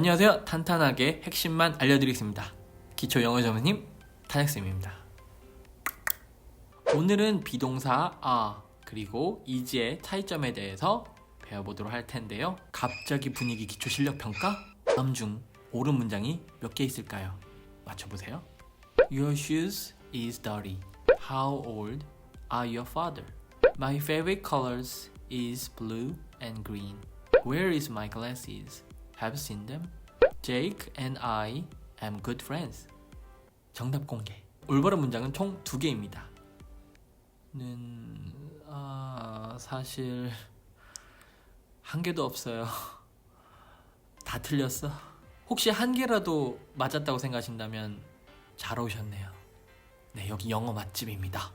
안녕하세요. 탄탄하게 핵심만 알려드리겠습니다. 기초 영어 전문님 탄핵쌤입니다. 오늘은 비동사 아 그리고 이지의 차이점에 대해서 배워보도록 할 텐데요. 갑자기 분위기 기초 실력 평가? 다음 중 옳은 문장이 몇 개 있을까요? 맞춰보세요. Your shoes is dirty. How old are your father? My favorite colors is blue and green. Where is my glasses? Have seen them? Jake and I am good friends. 정답 공개. 올바른 문장은 총 두 개입니다. 는 아, 사실 한 개도 없어요. 다 틀렸어. 혹시 한 개라도 맞았다고 생각하신다면 잘 오셨네요. 네, 여기 영어 맛집입니다.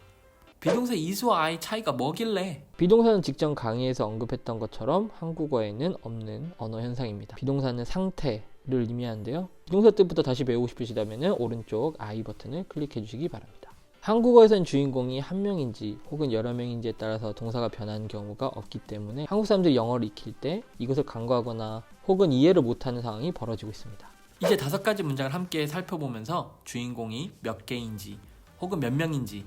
비동사 이수와 아이 차이가 뭐길래? 비동사는 직전 강의에서 언급했던 것처럼 한국어에는 없는 언어 현상입니다. 비동사는 상태 를 의미하는데요. 비동사 뜻부터 다시 배우고 싶으시다면 오른쪽 I 버튼을 클릭해 주시기 바랍니다. 한국어에선 주인공이 한 명인지 혹은 여러 명인지에 따라서 동사가 변하는 경우가 없기 때문에 한국 사람들이 영어를 익힐 때 이것을 간과하거나 혹은 이해를 못하는 상황이 벌어지고 있습니다. 이제 다섯 가지 문장을 함께 살펴보면서 주인공이 몇 개인지 혹은 몇 명인지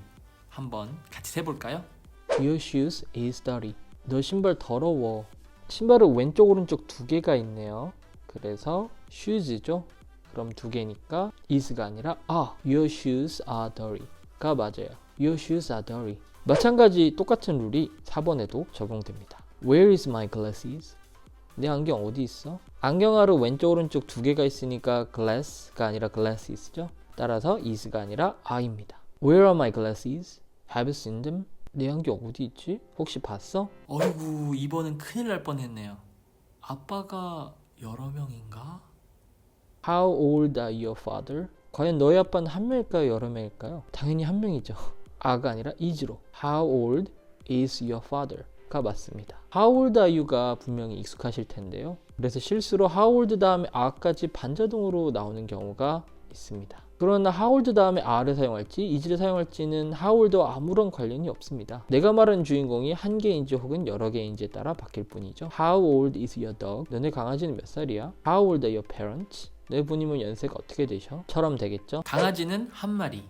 한번 같이 세볼까요? Your shoes is dirty. 너 신발 더러워. 신발은 왼쪽 오른쪽 두 개가 있네요. 그래서 shoes죠. 그럼 두 개니까 is가 아니라 아, your shoes are dirty가 맞아요. Your shoes are dirty. 마찬가지 똑같은 룰이 4번에도 적용됩니다. Where is my glasses? 내 안경 어디 있어? 안경하루 왼쪽 오른쪽 두 개가 있으니까 glass가 아니라 glasses죠. 따라서 is가 아니라 I입니다. Where are my glasses? Have you seen them? 내 안경 어디 있지? 혹시 봤어? 어이구 이번엔 큰일 날 뻔했네요. 아빠가 여러 명인가? How old are your father? 과연 너희 아빠는 한 명일까요? 여러 명일까요? 당연히 한 명이죠. 아가 아니라 is로. How old is your father? 가 맞습니다. How old are you가 분명히 익숙하실 텐데요. 그래서 실수로 how old 다음에 a까지 반자동으로 나오는 경우가 있습니다. 그러나 how old 다음에 are를 사용할지 is를 사용할지는 how old와 아무런 관련이 없습니다. 내가 말하는 주인공이 한 개인지 혹은 여러 개인지에 따라 바뀔 뿐이죠. How old is your dog? 너네 강아지는 몇 살이야? How old are your parents? 내 부모님은 연세가 어떻게 되셔? 처럼 되겠죠. 강아지는 한 마리.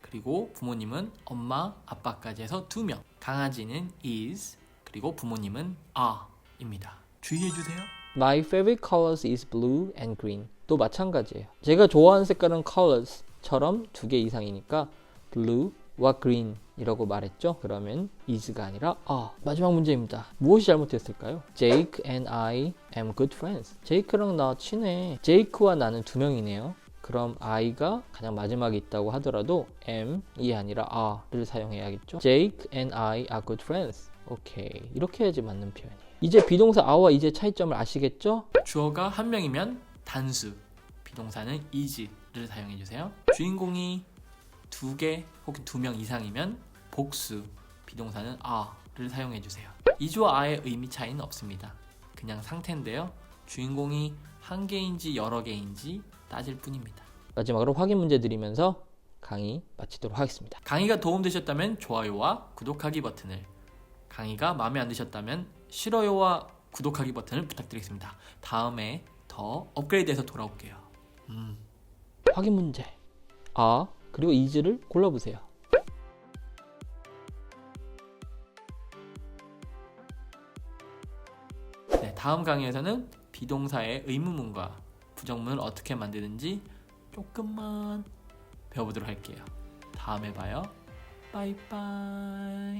그리고 부모님은 엄마, 아빠까지 해서 두 명. 강아지는 is 그리고 부모님은 are입니다. 주의해 주세요. My favorite colors is blue and green. 또 마찬가지예요. 제가 좋아하는 색깔은 colors처럼 두 개 이상이니까 blue와 green이라고 말했죠. 그러면 is가 아니라 are. 마지막 문제입니다. 무엇이 잘못됐을까요? Jake and I am good friends. 제이크랑 나 친해. 제이크와 나는 두 명이네요. 그럼 I가 가장 마지막에 있다고 하더라도 am이 아니라 are를 사용해야겠죠. Jake and I are good friends. 오케이. 이렇게 해야지 맞는 표현이에요. 이제 비동사 a와 is의 차이점을 아시겠죠? 주어가 한 명이면 단수, 비동사는 is를 사용해 주세요. 주인공이 두 개 혹은 두 명 이상이면 복수, 비동사는 are를 사용해 주세요. is와 a의 의미 차이는 없습니다. 그냥 상태인데요. 주인공이 한 개인지 여러 개인지 따질 뿐입니다. 마지막으로 확인 문제 드리면서 강의 마치도록 하겠습니다. 강의가 도움되셨다면 좋아요와 구독하기 버튼을 강의가 마음에 안 드셨다면 싫어요와 구독하기 버튼을 부탁드리겠습니다. 다음에 더 업그레이드해서 돌아올게요. 음. 확인 문제. 아 그리고 이즈를 골라보세요. 네, 다음 강의에서는 비동사의 의문문과 부정문을 어떻게 만드는지 조금만 배워보도록 할게요. 다음에 봐요. 바이바이.